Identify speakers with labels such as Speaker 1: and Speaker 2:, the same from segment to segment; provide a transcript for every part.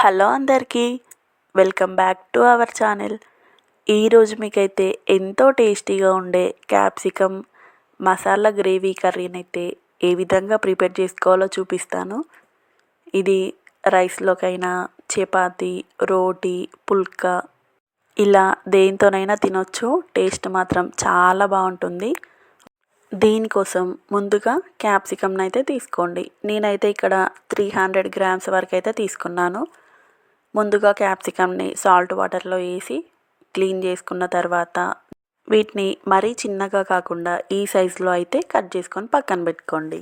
Speaker 1: Hello అందరికీ welcome back to our channel. ఈరోజు మీకైతే ఎంతో టేస్టీగా ఉండే క్యాప్సికమ్ మసాలా గ్రేవీ కర్రీని అయితే ఏ విధంగా ప్రిపేర్ చేసుకోవాలో చూపిస్తాను. ఇది రైస్లోకైనా చపాతి రోటీ పుల్కా ఇలా దేనితోనైనా తినొచ్చు. టేస్ట్ మాత్రం చాలా బాగుంటుంది. దీనికోసం ముందుగా క్యాప్సికమ్ని అయితే తీసుకోండి. నేనైతే ఇక్కడ త్రీ హండ్రెడ్ గ్రామ్స్ వరకు అయితే తీసుకున్నాను. ముందుగా క్యాప్సికమ్ని సాల్ట్ వాటర్లో వేసి క్లీన్ చేసుకున్న తర్వాత వీటిని మరీ చిన్నగా కాకుండా ఈ సైజులో అయితే కట్ చేసుకొని పక్కన పెట్టుకోండి.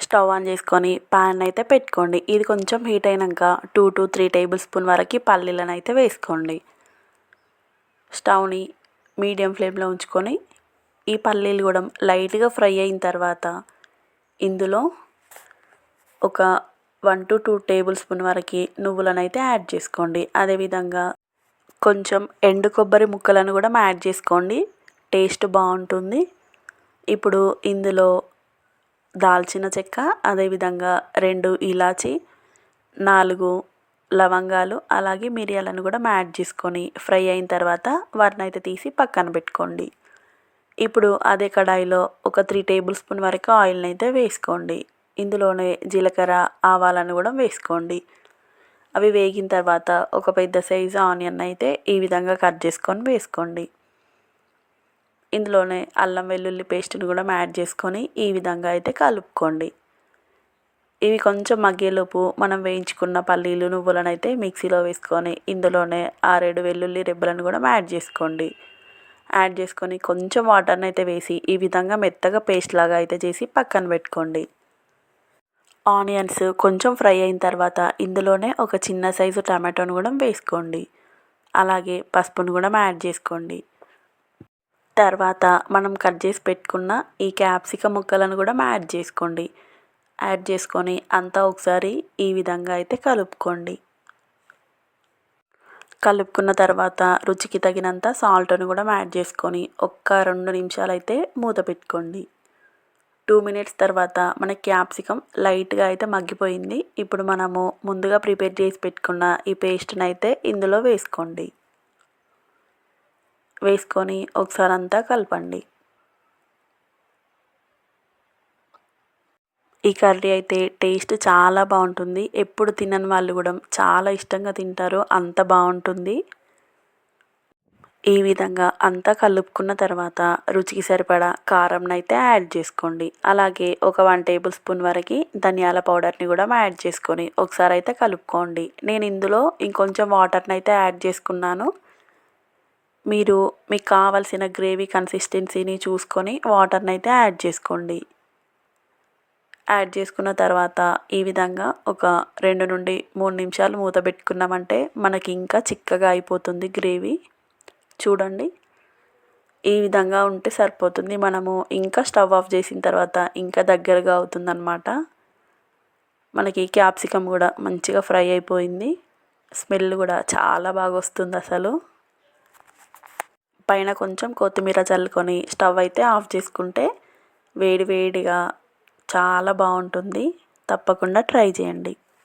Speaker 1: స్టవ్ ఆన్ చేసుకొని ప్యాన్ అయితే పెట్టుకోండి. ఇది కొంచెం హీట్ అయినాక two to three tablespoon వరకు పల్లీలను అయితే వేసుకోండి. స్టవ్ని మీడియం ఫ్లేమ్లో ఉంచుకొని ఈ పల్లీలు కూడా లైట్గా ఫ్రై అయిన తర్వాత ఇందులో ఒక one to two tablespoon వరకు నువ్వులను అయితే యాడ్ చేసుకోండి. అదేవిధంగా కొంచెం ఎండు కొబ్బరి ముక్కలను కూడా యాడ్ చేసుకోండి. టేస్ట్ బాగుంటుంది. ఇప్పుడు ఇందులో దాల్చిన చెక్క అదేవిధంగా రెండు ఇలాచి నాలుగు లవంగాలు అలాగే మిరియాలను కూడా యాడ్ చేసుకొని ఫ్రై అయిన తర్వాత వాటిని అయితే తీసి పక్కన పెట్టుకోండి. ఇప్పుడు అదే కడాయిలో ఒక త్రీ టేబుల్ స్పూన్ వరకు ఆయిల్ని అయితే వేసుకోండి. ఇందులోనే జీలకర్ర ఆవాలను కూడా వేసుకోండి. అవి వేగిన తర్వాత ఒక పెద్ద సైజు ఆనియన్ అయితే ఈ విధంగా కట్ చేసుకొని వేసుకోండి. ఇందులోనే అల్లం వెల్లుల్లి పేస్ట్ని కూడా యాడ్ చేసుకొని ఈ విధంగా అయితే కలుపుకోండి. ఇవి కొంచెం మగ్గేలోపు మనం వేయించుకున్న పల్లీలు నువ్వులను అయితే మిక్సీలో వేసుకొని ఇందులోనే ఆరేడు వెల్లుల్లి రెబ్బలను కూడా యాడ్ చేసుకోండి. యాడ్ చేసుకొని కొంచెం వాటర్ని అయితే వేసి ఈ విధంగా మెత్తగా పేస్ట్ లాగా అయితే చేసి పక్కన పెట్టుకోండి. ఆనియన్స్ కొంచెం ఫ్రై అయిన తర్వాత ఇందులోనే ఒక చిన్న సైజు టమాటోను కూడా వేసుకోండి. అలాగే పసుపును కూడా యాడ్ చేసుకోండి. తర్వాత మనం కట్ చేసి పెట్టుకున్న ఈ క్యాప్సికం ముక్కలను కూడా యాడ్ చేసుకోండి. యాడ్ చేసుకొని అంతా ఒకసారి ఈ విధంగా అయితే కలుపుకోండి. కలుపుకున్న తర్వాత రుచికి తగినంత సాల్ట్ను కూడా యాడ్ చేసుకొని ఒక్క రెండు నిమిషాలు అయితే మూత పెట్టుకోండి. టూ మినిట్స్ తర్వాత మన క్యాప్సికం లైట్గా అయితే మగ్గిపోయింది. ఇప్పుడు మనము ముందుగా ప్రిపేర్ చేసి పెట్టుకున్న ఈ పేస్ట్ని అయితే ఇందులో వేసుకోండి. వేసుకొని ఒకసారి అంతా కలపండి. ఈ కర్రీ అయితే టేస్ట్ చాలా బాగుంటుంది. ఎప్పుడు తినని వాళ్ళు కూడా చాలా ఇష్టంగా తింటారు. అంత బాగుంటుంది. ఈ విధంగా అంతా కలుపుకున్న తర్వాత రుచికి సరిపడా కారంనైతే యాడ్ చేసుకోండి. అలాగే ఒక వన్ టేబుల్ స్పూన్ వరకు ధనియాల పౌడర్ని కూడా యాడ్ చేసుకొని ఒకసారి అయితే కలుపుకోండి. నేను ఇందులో ఇంకొంచెం వాటర్ని అయితే యాడ్ చేసుకున్నాను. మీరు మీకు కావలసిన గ్రేవీ కన్సిస్టెన్సీని చూసుకొని వాటర్ని అయితే యాడ్ చేసుకోండి. యాడ్ చేసుకున్న తర్వాత ఈ విధంగా ఒక రెండు నుండి మూడు నిమిషాలు మూత పెట్టుకున్నామంటే మనకి ఇంకా చిక్కగా అయిపోతుంది గ్రేవీ. చూడండి. ఈ విధంగా ఉంటే సరిపోతుంది. మనము ఇంకా స్టవ్ ఆఫ్ చేసిన తర్వాత ఇంకా దగ్గరగా అవుతుందన్నమాట. మనకి క్యాప్సికమ్ కూడా మంచిగా ఫ్రై అయిపోయింది. స్మెల్ కూడా చాలా బాగా వస్తుంది అసలు. పైన కొంచెం కొత్తిమీర చల్లుకొని స్టవ్ అయితే ఆఫ్ చేసుకుంటే వేడి వేడిగా చాలా బాగుంటుంది. తప్పకుండా ట్రై చేయండి.